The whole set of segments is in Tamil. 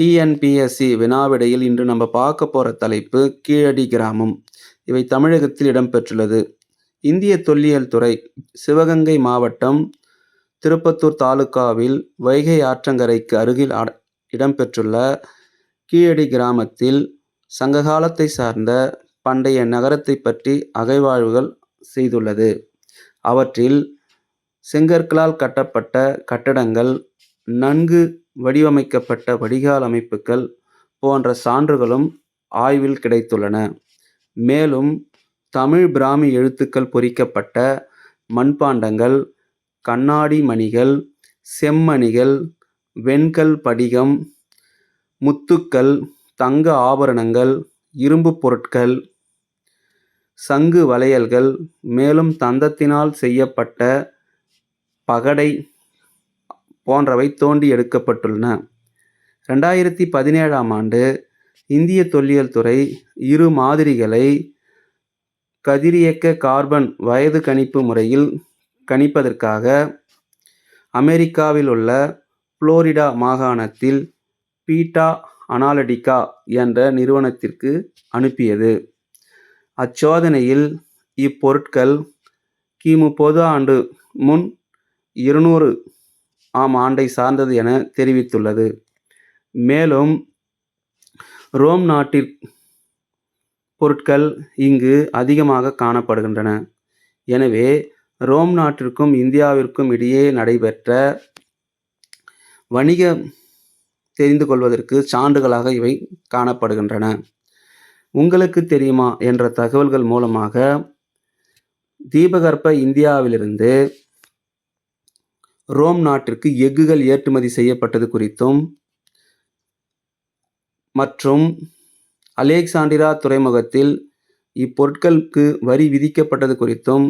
டிஎன்பிஎஸ்சி வினாவிடையில் இன்று நம்ம பார்க்க போகிற தலைப்பு கீழடி கிராமம். இவை தமிழகத்தில் இடம்பெற்றுள்ளது. இந்திய தொல்லியல் துறை சிவகங்கை மாவட்டம் திருப்பத்தூர் தாலுகாவில் வைகை ஆற்றங்கரைக்கு அருகில் அட- இடம்பெற்றுள்ள கீழடி கிராமத்தில் சங்ககாலத்தை சார்ந்த பண்டைய நகரத்தை பற்றி அகைவாழ்வுகள் செய்துள்ளது. அவற்றில் செங்கற்களால் கட்டப்பட்ட கட்டடங்கள் நன்கு வடிவமைக்கப்பட்ட வடிகால் அமைப்புகள் போன்ற சான்றுகளும் ஆய்வில் கிடைத்துள்ளன. மேலும் தமிழ் பிராமி எழுத்துக்கள் பொறிக்கப்பட்ட மண்பாண்டங்கள் கண்ணாடி மணிகள் செம்மணிகள் வெண்கல் படிகம் முத்துக்கள் தங்க ஆபரணங்கள் இரும்புப் பொருட்கள் சங்கு வளையல்கள் மேலும் தந்தத்தினால் செய்யப்பட்ட பகடை போன்றவை தோண்டி எடுக்கப்பட்டுள்ளன. ரெண்டாயிரத்தி பதினேழாம் ஆண்டு இந்திய தொல்லியல் துறை இரு மாதிரிகளை கதிரியக்க கார்பன் வயது கணிப்பு முறையில் கணிப்பதற்காக அமெரிக்காவில் உள்ள புளோரிடா மாகாணத்தில் பீட்டா அனாலிட்டிகா என்ற நிறுவனத்திற்கு அனுப்பியது. அச்சோதனையில் இப்பொருட்கள் கிமு பொது ஆண்டு முன் இருநூறு ஆம் ஆண்டை சார்ந்தது என தெரிவித்துள்ளது. மேலும் ரோம் நாட்டிற் பொருட்கள் இங்கு அதிகமாக காணப்படுகின்றன. எனவே ரோம் நாட்டிற்கும் இந்தியாவிற்கும் இடையே நடைபெற்ற வணிகம் தெரிந்து கொள்வதற்கு சான்றுகளாக இவை காணப்படுகின்றன. உங்களுக்கு தெரியுமா? என்ற தகவல்கள் மூலமாக தீபகற்ப இந்தியாவிலிருந்து ரோம் நாட்டிற்கு எஃகுகள் ஏற்றுமதி செய்யப்பட்டது குறித்தும் மற்றும் அலெக்சாண்டிரா துறைமுகத்தில் இப்பொருட்களுக்கு வரி விதிக்கப்பட்டது குறித்தும்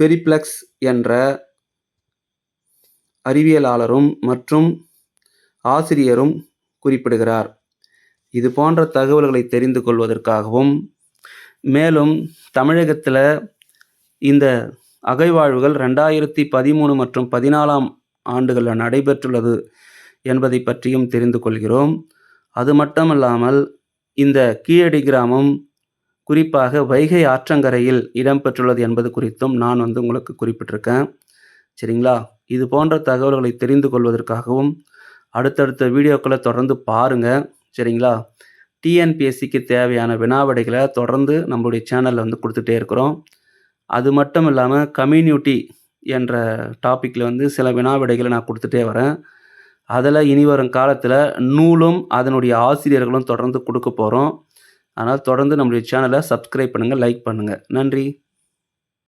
பெரிப்ளக்ஸ் என்ற அறிவியலாளரும் மற்றும் ஆசிரியரும் குறிப்பிடுகிறார். இது போன்ற தகவல்களை தெரிந்து கொள்வதற்காகவும் மேலும் தமிழகத்தில் இந்த அகைவாழ்வுகள் ரெண்டாயிரத்தி பதிமூணு மற்றும் பதினாலாம் ஆண்டுகளில் நடைபெற்றுள்ளது என்பதை பற்றியும் தெரிந்து கொள்கிறோம். அது மட்டுமல்லாமல் இந்த கீழடி கிராமம் குறிப்பாக வைகை ஆற்றங்கரையில் இடம்பெற்றுள்ளது என்பது குறித்தும் நான் வந்து உங்களுக்கு குறிப்பிட்டிருக்கேன். சரிங்களா? இது போன்ற தகவல்களை தெரிந்து கொள்வதற்காகவும் அடுத்தடுத்த வீடியோக்களை தொடர்ந்து பாருங்கள் சரிங்களா? டிஎன்பிஎஸ்சிக்கு தேவையான வினாவிடைகளை தொடர்ந்து நம்மளுடைய சேனலில் வந்து கொடுத்துட்டே இருக்கிறோம். அது மட்டும் இல்லாமல் கம்யூனிட்டி என்ற டாப்பிக்கில் வந்து சில வினா விடைகளை நான் கொடுத்துட்டே வரேன். அதில் இனி வரும் காலத்தில் நூலும் அதனுடைய ஆசிரியர்களும் தொடர்ந்து கொடுக்க போகிறோம் அதனால் தொடர்ந்து நம்மளுடைய சேனலை சப்ஸ்கிரைப் பண்ணுங்கள் லைக் பண்ணுங்கள் நன்றி.